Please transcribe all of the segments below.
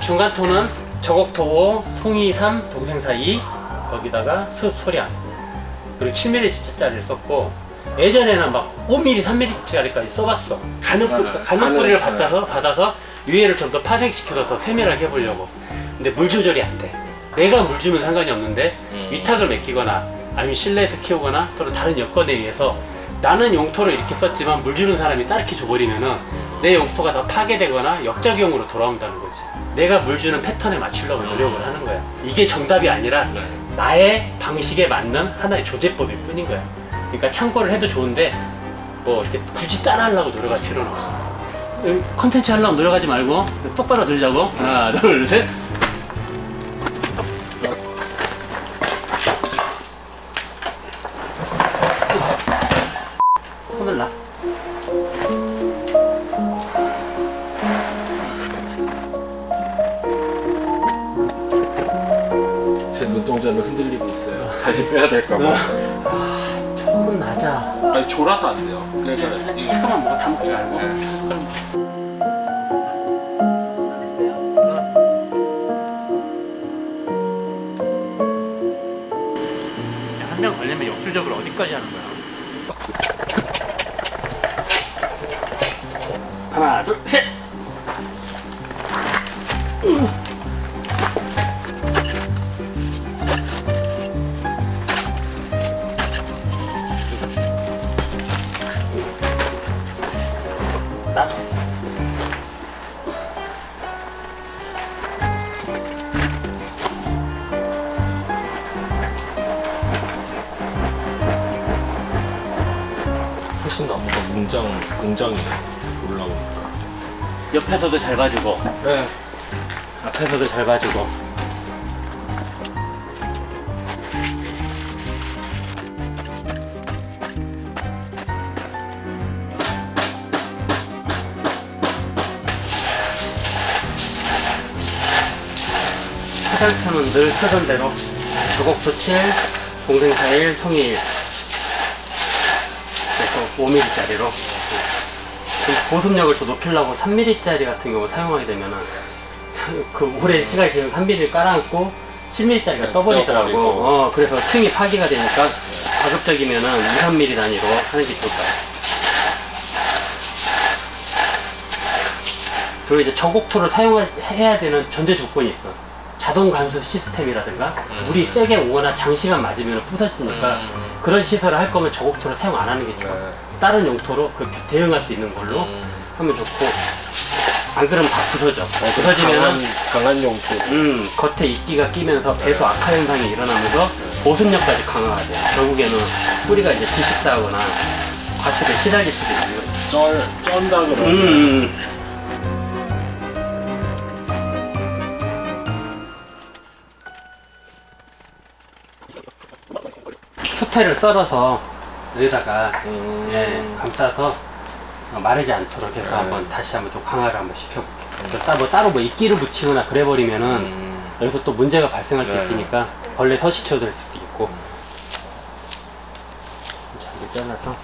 중간 톤은 저곡토, 송이삼, 동생사 2 거기다가 수, 소량 그리고 7mm짜리를 썼고 예전에는 막 5mm, 3mm짜리까지 써봤어. 가는 뿌, 네, 네. 가는 뿌리를 받아서 받아서 유해를 좀 더 파생시켜서 더 세밀하게 해보려고. 근데 물 조절이 안 돼. 내가 물 주면 상관이 없는데 음. 위탁을 맡기거나 아니면 실내에서 키우거나 또는 다른 여건에 의해서 나는 용토를 이렇게 썼지만 물 주는 사람이 따르게 줘버리면은 내 용토가 더 파괴되거나 역작용으로 돌아온다는 거지. 내가 물 주는 패턴에 맞추려고 노력을 하는 거야. 이게 정답이 아니라 네. 나의 방식에 맞는 하나의 조제법일 뿐인 거야. 그러니까 참고를 해도 좋은데 뭐 이렇게 굳이 따라하려고 노력할 필요는 없어. 음, 컨텐츠 하려고 노력하지 말고 똑바로 들자고. 하나, 둘, 셋. 제 눈동자는 흔들리고 있어요. 다시 빼야 될까봐. 조금 낮아. 아니 졸아서 안 돼요. 그러니까 이게 조금만 먹어 다 먹지 말고. 한명 걸리면 역주적으로 어디까지 하는 거야? 하나, 둘, 셋. 훨씬 나무가 문장 공장이 올라오니까. 옆에서도 잘 봐주고 네. 앞에서도 잘 봐주고. 화살표는 늘 쓰던 대로 조곡도 7, 공생사 1, 성이 1 그래서 5mm짜리로 보습력을 더 높이려고 3mm짜리 같은 경우 사용하게 되면은 그 오랜 시간이 지금 3mm를 깔아앉고 7mm짜리가 떠버리더라고. 어, 그래서 층이 파기가 되니까 가급적이면은 2, 3mm 단위로 하는 게 좋을 거야. 그리고 이제 저곡토를 사용해야 되는 전제 조건이 있어. 자동 간수 시스템이라든가 음. 물이 세게 오거나 장시간 맞으면 부서지니까 음. 그런 시설을 할 거면 저곡토를 사용 안 하는 게 좋아. 네. 다른 용토로 그 대응할 수 있는 걸로 음. 하면 좋고 안 그러면 다 부서져. 부서지면은 강한, 강한 용토. 음 겉에 이끼가 끼면서 배수 악화 현상이 일어나면서 보습력까지 강화가 돼. 결국에는 뿌리가 이제 질식사하거나 과습에 시달릴 수도 있는 거지. 쩔, 쩐다 그러죠. 음. 수태를 썰어서 여기다가 음. 예, 감싸서 어, 마르지 않도록 해서 네. 한번 다시 한번 좀 강화를 한번 시켜볼게요. 따, 뭐 따로 뭐 이끼를 붙이거나 그래버리면은 음. 여기서 또 문제가 발생할 수 네. 있으니까 벌레 서식처가 될 수도 있고. 잘게 잘라서.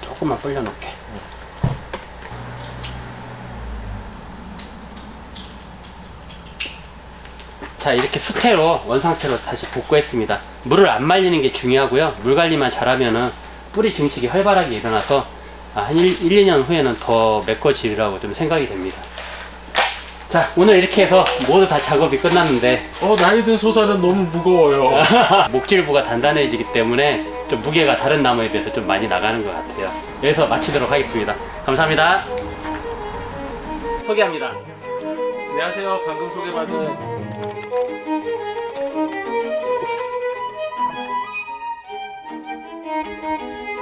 조금만 불려놓게. 자 이렇게 수태로 원상태로 다시 복구했습니다. 물을 안 말리는 게 중요하고요. 물 관리만 잘하면은 뿌리 증식이 활발하게 일어나서 아, 한 1, 1, 2년 후에는 더 메꿔지리라고 좀 생각이 됩니다. 자 오늘 이렇게 해서 모두 다 작업이 끝났는데. 어, 나이 든 소사는 너무 무거워요. 목질부가 단단해지기 때문에 좀 무게가 다른 나무에 비해서 좀 많이 나가는 것 같아요. 여기서 마치도록 하겠습니다. 감사합니다. 소개합니다. 안녕하세요. 방금 소개받은 Thank you.